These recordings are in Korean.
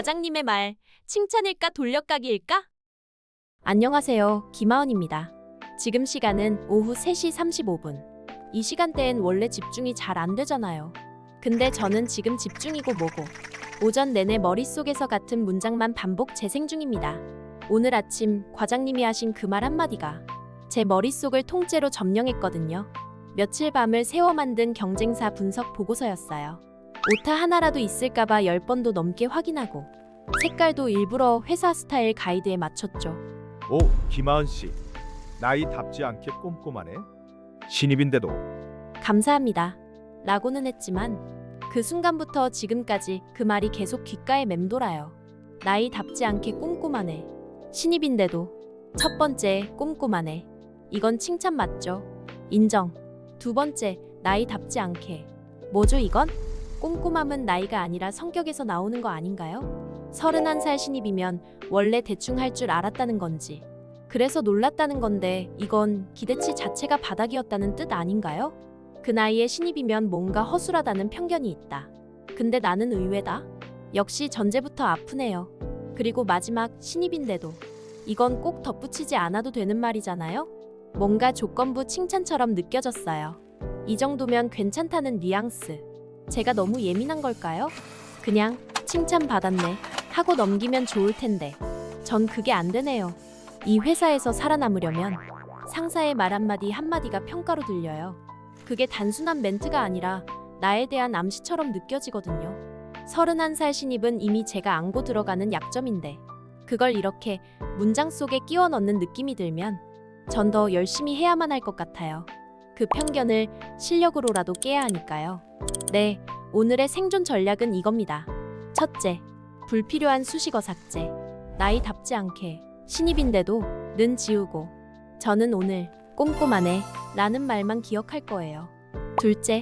과장님의 말 칭찬일까 돌려까기일까? 안녕하세요. 김하은입니다. 지금 시간은 오후 3시 35분. 이 시간대엔 원래 집중이 잘 안 되잖아요. 근데 저는 지금 집중이고 뭐고 오전 내내 머릿속에서 같은 문장만 반복 재생 중입니다. 오늘 아침 과장님이 하신 그 말 한마디가 제 머릿속을 통째로 점령했거든요. 며칠 밤을 새워 만든 경쟁사 분석 보고서였어요. 오타 하나라도 있을까봐 10번도 넘게 확인하고 색깔도 일부러 회사 스타일 가이드에 맞췄죠. 오, 김하은 씨. 나이답지 않게 꼼꼼하네. 신입인데도 감사합니다. 라고는 했지만 그 순간부터 지금까지 그 말이 계속 귓가에 맴돌아요. 나이답지 않게 꼼꼼하네. 신입인데도 첫 번째 꼼꼼하네. 이건 칭찬 맞죠? 인정. 두 번째 나이답지 않게. 뭐죠 이건? 꼼꼼함은 나이가 아니라 성격에서 나오는 거 아닌가요? 31살 신입이면 원래 대충 할 줄 알았다는 건지. 그래서 놀랐다는 건데 이건 기대치 자체가 바닥이었다는 뜻 아닌가요? 그 나이에 신입이면 뭔가 허술하다는 편견이 있다. 근데 나는 의외다. 역시 전제부터 아프네요. 그리고 마지막 신입인데도 이건 꼭 덧붙이지 않아도 되는 말이잖아요? 뭔가 조건부 칭찬처럼 느껴졌어요. 이 정도면 괜찮다는 뉘앙스. 제가 너무 예민한 걸까요? 그냥 칭찬 받았네 하고 넘기면 좋을 텐데. 전 그게 안 되네요. 이 회사에서 살아남으려면 상사의 말 한마디 한마디가 평가로 들려요. 그게 단순한 멘트가 아니라 나에 대한 암시처럼 느껴지거든요. 31살 신입은 이미 제가 안고 들어가는 약점인데 그걸 이렇게 문장 속에 끼워 넣는 느낌이 들면 전 더 열심히 해야만 할 것 같아요. 그 편견을 실력으로라도 깨야 하니까요. 네, 오늘의 생존 전략은 이겁니다. 첫째, 불필요한 수식어 삭제. 나이답지 않게 신입인데도 는 지우고 저는 오늘 꼼꼼하네 라는 말만 기억할 거예요. 둘째,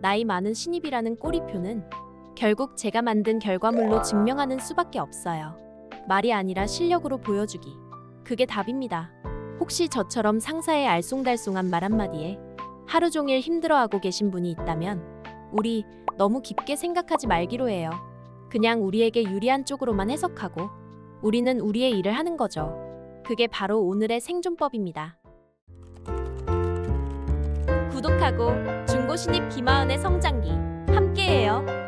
나이 많은 신입이라는 꼬리표는 결국 제가 만든 결과물로 증명하는 수밖에 없어요. 말이 아니라 실력으로 보여주기. 그게 답입니다. 혹시 저처럼 상사의 알쏭달쏭한 말 한마디에 하루 종일 힘들어하고 계신 분이 있다면 우리 너무 깊게 생각하지 말기로 해요. 그냥 우리에게 유리한 쪽으로만 해석하고 우리는 우리의 일을 하는 거죠. 그게 바로 오늘의 생존법입니다. 구독하고 중고 신입 김하은의 성장기 함께해요.